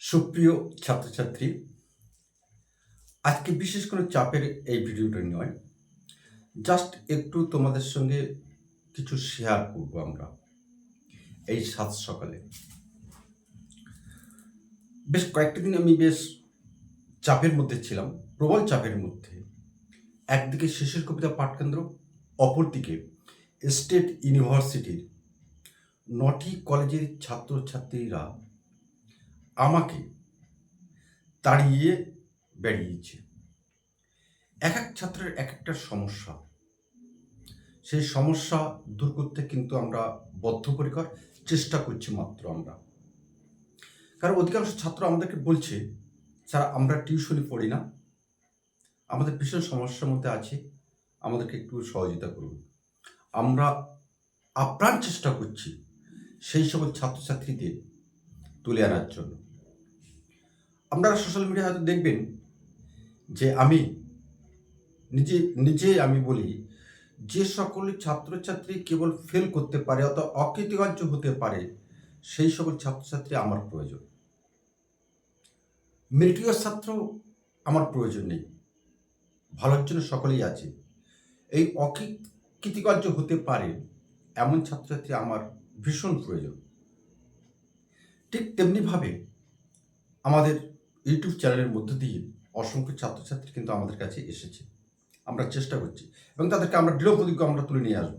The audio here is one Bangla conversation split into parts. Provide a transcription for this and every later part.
সুপ্রিয় ছাত্রছাত্রী, আজকে বিশেষ কোনো চাপের এই ভিডিওটা নয়। জাস্ট একটু তোমাদের সঙ্গে কিছু শেয়ার করব আমরা এই সাত সকালে। বেশ কয়েকটা দিন আমি বেশ চাপের মধ্যে ছিলাম, প্রবল চাপের মধ্যে। একদিকে শেষের কবিতা পাঠকেন্দ্র, অপরদিকে স্টেট ইউনিভার্সিটির নটি কলেজের ছাত্রছাত্রীরা আমাকে তাড়িয়ে বেরিয়েছে এক এক ছাত্রের এক একটা সমস্যা। সেই সমস্যা দূর করতে কিন্তু আমরা বদ্ধপরিকর চেষ্টা করছি মাত্র আমরা। কারণ অধিকাংশ ছাত্র আমাদেরকে বলছে, স্যার, আমরা টিউশনি পড়ি না। আমাদের ভীষণ সমস্যার মধ্যে আছে। আমাদেরকে একটু সহযোগিতা করুন। আমরা আপ্রাণ চেষ্টা করছি সেই সকল ছাত্রছাত্রীদের তুলে আনার জন্য। আপনারা সোশ্যাল মিডিয়া হয়তো দেখবেন যে আমি নিজে নিজে আমি বলি যে সকল ছাত্রছাত্রী কেবল ফেল করতে পারে অথবা অকৃতকার্য হতে পারে, সেই সকল ছাত্রছাত্রী আমার প্রয়োজন। মেরিটিয়াস ছাত্র আমার প্রয়োজন নেই। ভালোর জন্য সকলেই আছে। এই অকৃতকার্য হতে পারে এমন ছাত্রছাত্রী আমার ভীষণ প্রয়োজন। ঠিক তেমনিভাবে আমাদের ইউটিউব চ্যানেলের মধ্য দিয়ে অসংখ্য ছাত্রছাত্রী কিন্তু আমাদের কাছে এসেছে। আমরা চেষ্টা করছি এবং তাদেরকে আমরা দৃঢ় প্রতিজ্ঞ আমরা তুলে নিয়ে আসব।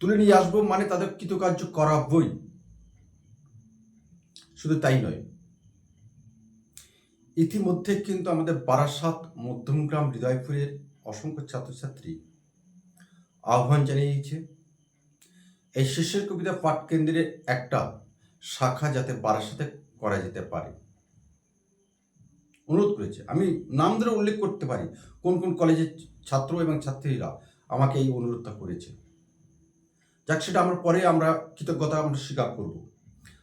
তুলে নিয়ে আসব মানে তাদের কৃতকার্য করাবই শুধু তাই নয়, ইতিমধ্যে কিন্তু আমাদের বারাসাত মধ্যমগ্রাম হৃদয়পুরের অসংখ্য ছাত্রছাত্রী আহ্বান জানিয়েছে, এই শেষের কবিতা পাঠ কেন্দ্রের একটা শাখা যাতে বারাসাতে করা যেতে পারে। অনুরোধ করেছে। আমি নাম ধরে উল্লেখ করতে পারি কোন কোন কলেজের ছাত্র এবং ছাত্রীরা আমাকে এই অনুরোধটা করেছে। যাক, সেটা আমরা পরে আমরা কৃতজ্ঞতা আমরা স্বীকার করব।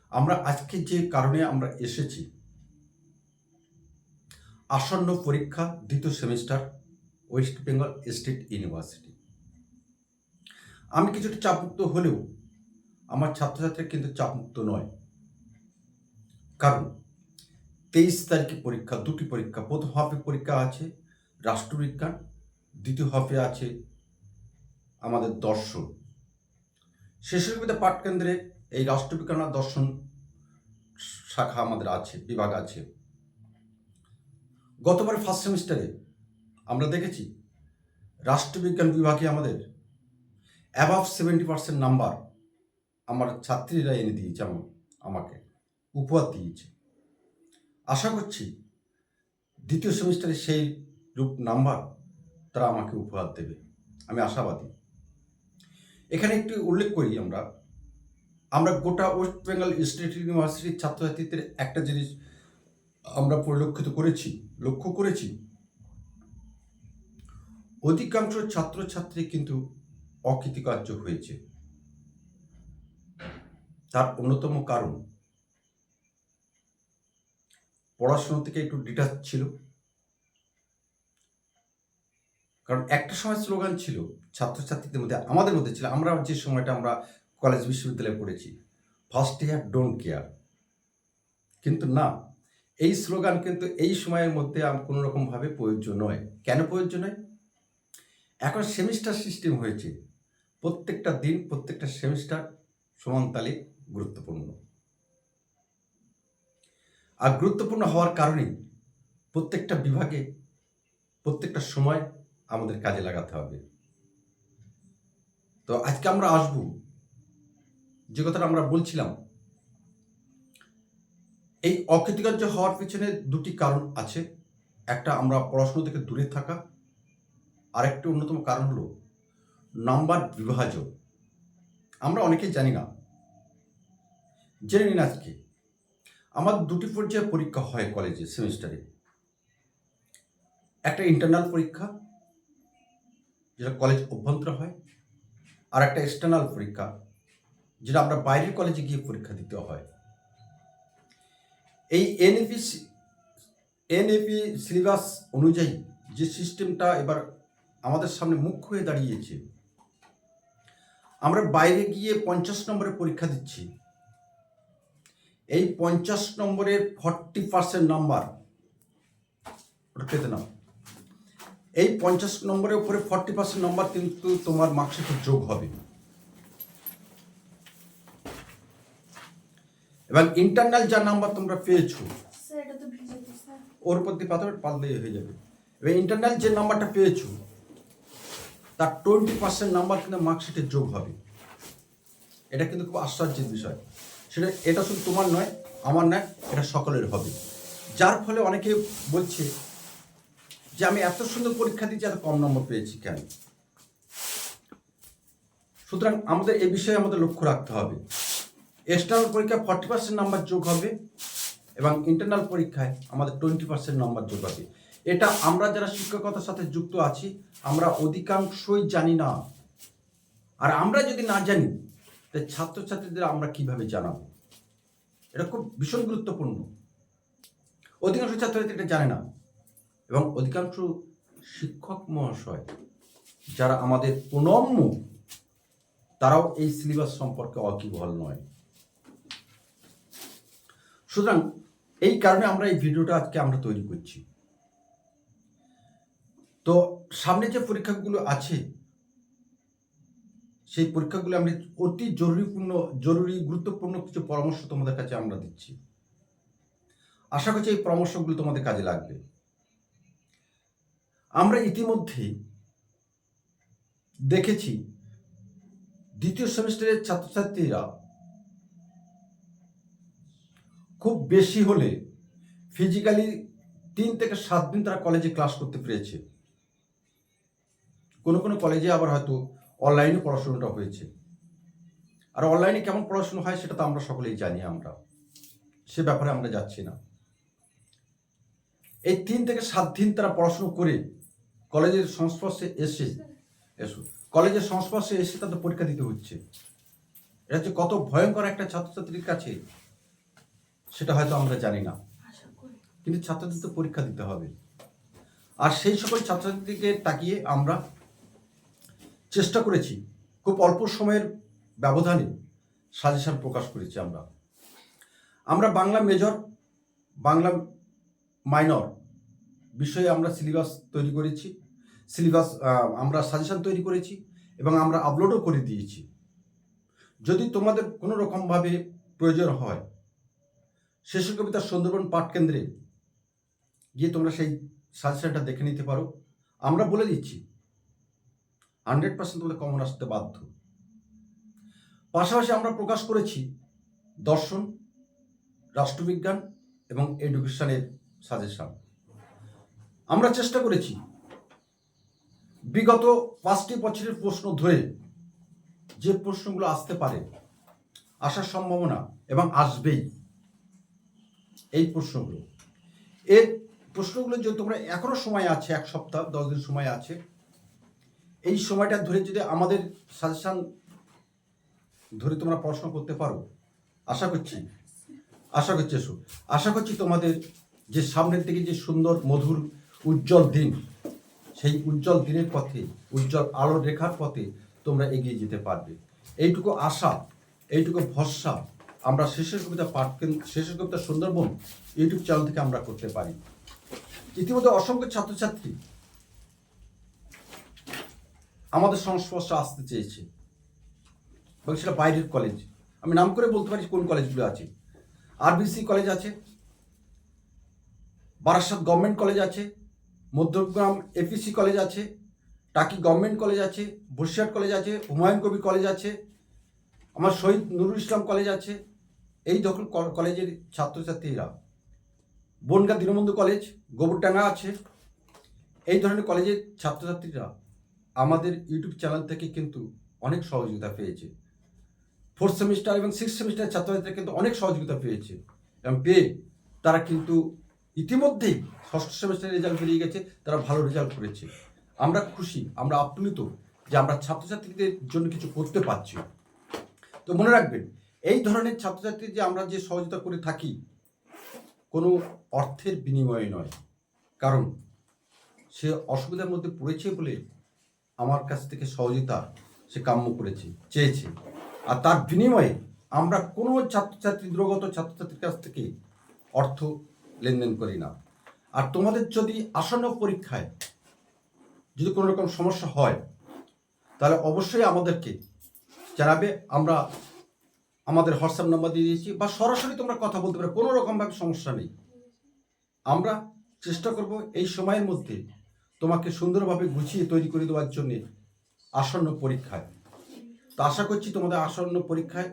আমরা আজকে যে কারণে আমরা এসেছি, আসন্ন পরীক্ষা দ্বিতীয় semester West Bengal State University. আমি কিছুটা চাপমুক্ত হলেও আমার ছাত্রছাত্রী কিন্তু চাপমুক্ত নয়। কারণ তেইশ তারিখে পরীক্ষা, দুটি পরীক্ষা, প্রথম হাফে পরীক্ষা আছে, রাষ্ট্রবিজ্ঞান, দ্বিতীয় হাফে আছে আমাদের দর্শন। শেষের কবিতা পাঠকেন্দ্রে এই রাষ্ট্রবিজ্ঞান আর দর্শন শাখা আমাদের আছে, বিভাগ আছে। গতবার ফার্স্ট সেমিস্টারে আমরা দেখেছি, রাষ্ট্রবিজ্ঞান বিভাগে আমাদের অ্যাবাভ সেভেন্টি পার্সেন্ট নাম্বার আমার ছাত্রীরা এনে দিয়েছে আমার, আমাকে, উপহার দিয়েছে। আশা করছি দ্বিতীয় সেমিস্টারে সেই রূপ নাম্বার তারা আমাকে উপহার দেবে। আমি আশাবাদী। এখানে একটু উল্লেখ করি আমরা। আমরা গোটা ওয়েস্ট বেঙ্গল স্টেট ইউনিভার্সিটির ছাত্রছাত্রীদের একটা জিনিস আমরা পরিলক্ষিত করেছি, লক্ষ্য করেছি। অধিকাংশ ছাত্রছাত্রী কিন্তু অকৃতকার্য হয়েছে। তার অন্যতম কারণ পড়াশোনা থেকে একটু ডিটাচ ছিল। কারণ একটা সময় স্লোগান ছিল, ছাত্রছাত্রীদের মধ্যে, আমাদের মধ্যে ছিল, আমরা যে সময়টা আমরা কলেজ বিশ্ববিদ্যালয়ে পড়েছি ফার্স্ট ইয়ার ডোন্ট কেয়ার কিন্তু না, এই স্লোগান কিন্তু এই সময়ের মধ্যে কোনো রকমভাবে প্রযোজ্য নয়। কেন প্রযোজ্য নয়? এখন সেমিস্টার সিস্টেম হয়েছে। প্রত্যেকটা দিন, প্রত্যেকটা সেমিস্টার সমান তালে গুরুত্বপূর্ণ। আর গুরুত্বপূর্ণ হওয়ার কারণে প্রত্যেকটা বিভাগে, প্রত্যেকটা সময় আমাদের কাজে লাগাতে হবে। তো আজকে আমরা আসব, যে কথাটা আমরা বলছিলাম, এই অকৃতকার্য হওয়ার পিছনে দুটি কারণ আছে। একটা আমরা পড়াশুনো থেকে দূরে থাকা আর একটি অন্যতম কারণ হলো নাম্বার বিভাজন। আমরা অনেকেই জানি না জেনে নিন আজকে। আমার দুটি পর্যায়ে পরীক্ষা হয় কলেজে সেমিস্টারে একটা ইন্টারনাল পরীক্ষা, যেটা কলেজ অভ্যন্তরে হয়, আর একটা এক্সটার্নাল পরীক্ষা, যেটা আমরা বাইরের কলেজে গিয়ে পরীক্ষা দিতে হয়। এই এনএপি এনএপি সিলেবাস অনুযায়ী যে সিস্টেমটা এবার আমাদের সামনে মুখ্য হয়ে দাঁড়িয়েছে, আমরা বাইরে গিয়ে পঞ্চাশ নম্বরের পরীক্ষা দিচ্ছি। এই পঞ্চাশ নম্বরের ফর্টি পার্সেন্ট নাম্বার ওটা পেতে নাও। এই পঞ্চাশ নম্বরের উপরে ফর্টি পার্সেন্ট নাম্বার কিন্তু তোমার মার্কশিটে যোগ হবে। এবং ইন্টারনাল যা নাম্বার তোমরা পেয়েছ ওর উপর দিয়ে পাথর পাল্লেই হয়ে যাবে। এবার ইন্টারনাল যে নাম্বারটা পেয়েছ তার টোয়েন্টি পার্সেন্ট নাম্বার কিন্তু মার্কশিটে যোগ হবে। এটা কিন্তু খুব আশ্চর্যের বিষয়। সেটা এটা শুধু তোমার নয়, আমার নয়, এটা সকলের হবে যার ফলে অনেকে বলছে যে আমি এত সুন্দর পরীক্ষা দিচ্ছি, এত কম নম্বর পেয়েছি কেন? সুতরাং আমাদের এ বিষয়ে আমাদের লক্ষ্য রাখতে হবে। এক্সটার্নাল পরীক্ষায় ফর্টি পার্সেন্ট নাম্বার যোগ হবে এবং ইন্টারনাল পরীক্ষায় আমাদের টোয়েন্টি পার্সেন্ট নাম্বার যোগ হবে। এটা আমরা যারা শিক্ষকতার সাথে যুক্ত আছি, আমরা অধিকাংশই জানি না। আর আমরা যদি না জানি তাহলে ছাত্রছাত্রীদের আমরা কীভাবে জানাব? এটা খুব ভীষণ গুরুত্বপূর্ণ। অধিকাংশ ছাত্রছাত্রী এটা জানে না। এবং অধিকাংশ শিক্ষক মহাশয় যারা আমাদের প্রণম্য, তারাও এই সিলেবাস সম্পর্কে অকিবহল নয়। সুতরাং এই কারণে আমরা এই ভিডিওটা আজকে আমরা তৈরি করছি। তো সামনে যে পরীক্ষাগুলো আছে সেই পরীক্ষাগুলো আমরা অতি জরুরিপূর্ণ, জরুরি, গুরুত্বপূর্ণ কিছু পরামর্শ তোমাদের কাছে আমরা দিচ্ছি। আশা করছি এই পরামর্শগুলো তোমাদের কাজে লাগবে। আমরা ইতিমধ্যে দেখেছি দ্বিতীয় সেমিস্টারের ছাত্রছাত্রীরা খুব বেশি হলে ফিজিক্যালি তিন থেকে সাত দিন তারা কলেজে ক্লাস করতে পেরেছে। কোনো কোনো কলেজে আবার হয়তো অনলাইনে পড়াশোনাটা হয়েছে। আর অনলাইনে কেমন পড়াশোনা হয় সেটা তো আমরা সকলেই জানি আমরা। সে ব্যাপারে আমরা যাচ্ছি না। এই তিন থেকে সাত দিন তারা পড়াশুনো করে কলেজের সংস্পর্শে এসে এসো কলেজের সংস্পর্শে এসে তাদের পরীক্ষা দিতে হচ্ছে। এটা হচ্ছে কত ভয়ঙ্কর একটা ছাত্রছাত্রীর কাছে সেটা হয়তো আমরা জানি না। কিন্তু ছাত্রদের তো পরীক্ষা দিতে হবে। আর সেই সকল ছাত্রছাত্রীকে তাকিয়ে আমরা চেষ্টা করেছি, খুব অল্প সময়ের ব্যবধানে সাজেশন প্রকাশ করেছি আমরা। আমরা বাংলা মেজর, বাংলা মাইনর বিষয়ে আমরা সিলেবাস তৈরি করেছি, সিলেবাস আমরা সাজেশন তৈরি করেছি এবং আমরা আপলোডও করে দিয়েছি। যদি তোমাদের কোনো রকমভাবে প্রয়োজন হয় শেষের কবিতা সুন্দরবন পাঠ কেন্দ্রে গিয়ে তোমরা সেই সাজেশনটা দেখে নিতে পারো। আমরা বলে দিচ্ছি হান্ড্রেড পার্সেন্ট তোমাদের কমন আসতে বাধ্য। পাশাপাশি আমরা প্রকাশ করেছি দর্শন, রাষ্ট্রবিজ্ঞান এবং এডুকেশনের সাজেশন আমরা চেষ্টা করেছি বিগত পাঁচটি বছরের প্রশ্ন ধরে যে প্রশ্নগুলো আসতে পারে, আসার সম্ভাবনা এবং আসবেই এই প্রশ্নগুলো। এর প্রশ্নগুলো যদি তোমরা এখনও সময় আছে, এক সপ্তাহ, দশ দিন সময় আছে এই সময়টা ধরে যদি আমাদের সাজেশন ধরে তোমরা পড়াশোনা করতে পারো, আশা করছি আশা করছি, এসো। আশা করছি তোমাদের যে সামনের দিকে যে সুন্দর, মধুর, উজ্জ্বল দিন, সেই উজ্জ্বল দিনের পথে, উজ্জ্বল আলোর রেখার পথে তোমরা এগিয়ে যেতে পারবে। এইটুকু আশা, এইটুকু ভরসা আমরা শেষের কবিতা পাঠ শেষের কবিতা সুন্দরবন ইউটিউব চ্যানেল থেকে আমরা করতে পারি। ইতিমধ্যে অসংখ্য ছাত্রছাত্রী আমাদের সংস্পর্শে আসতে চেয়েছে। এবং সেটা বাইরের কলেজ আমি নাম করে বলতে পারি কোন কলেজগুলো আছে। আরবিসি কলেজ আছে। বারাসাত গভর্নমেন্ট কলেজ আছে। মধ্যগ্রাম এপিসি কলেজ আছে। টাকি গভর্নমেন্ট কলেজ আছে। বসিরহাট কলেজ আছে। হুমায়ুন কবি কলেজ আছে। আমার শহীদ নুরুল ইসলাম কলেজ আছে। এই দখল কলেজের ছাত্রছাত্রীরা। বনগা দীনবন্ধু কলেজ গোবরডাঙ্গা আছে। এই ধরনের কলেজের ছাত্রছাত্রীরা আমাদের ইউটিউব চ্যানেল থেকে কিন্তু অনেক সহযোগিতা পেয়েছে। ফোর্থ সেমিস্টার এবং সিক্স সেমিস্টার ছাত্রছাত্রীরা কিন্তু অনেক সহযোগিতা পেয়েছে। এবং পেয়ে তারা কিন্তু ইতিমধ্যেই ষষ্ঠ সেমিস্টারের রেজাল্ট বেরিয়ে গেছে, তারা ভালো রেজাল্ট করেছে। আমরা খুশি, আমরা আপ্লুত যে আমরা ছাত্রছাত্রীদের জন্য কিছু করতে পারছি। তো মনে রাখবেন, এই ধরনের ছাত্রছাত্রী যে আমরা যে সহযোগিতা করে থাকি, কোনো অর্থের বিনিময়ে নয়। কারণ সে অসুবিধার মধ্যে পড়েছে বলে আমার কাছ থেকে সহযোগিতা সে কাম্য করেছে, চেয়েছে। আর তার বিনিময়ে আমরা কোনো ছাত্রছাত্রী, দুর্গত ছাত্রছাত্রীর কাছ থেকে অর্থ লেনদেন করি না। আর তোমাদের যদি আসন্ন পরীক্ষায় যদি কোনো রকম সমস্যা হয়, তাহলে অবশ্যই আমাদেরকে জানাবে। আমরা আমাদের হোয়াটসঅ্যাপ নাম্বার দিয়ে দিয়েছি বা সরাসরি তোমরা কথা বলতে পারো, কোনো রকমভাবে সমস্যা নেই। আমরা চেষ্টা করব এই সময়ের মধ্যে তোমাকে সুন্দরভাবে গুছিয়ে তৈরি করে দেওয়ার জন্যে আসন্ন পরীক্ষায়। তো আশা করছি তোমাদের আসন্ন পরীক্ষায়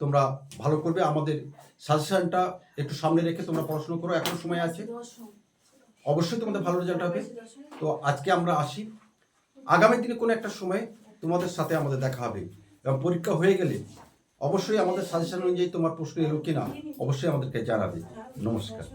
তোমরা ভালো করবে। আমাদের সাজেশনটা একটু সামনে রেখে তোমরা পড়াশোনা করো, এখন সময় আছে। অবশ্যই তোমাদের ভালো রেজাল্ট হবে। তো আজকে আমরা আসি। আগামী দিনে কোনো একটা সময় তোমাদের সাথে আমাদের দেখা হবে। এবং পরীক্ষা হয়ে গেলে অবশ্যই আমাদের সাজেশন অনুযায়ী তোমার প্রশ্ন এলো কিনা অবশ্যই আমাদেরকে জানাবে। নমস্কার।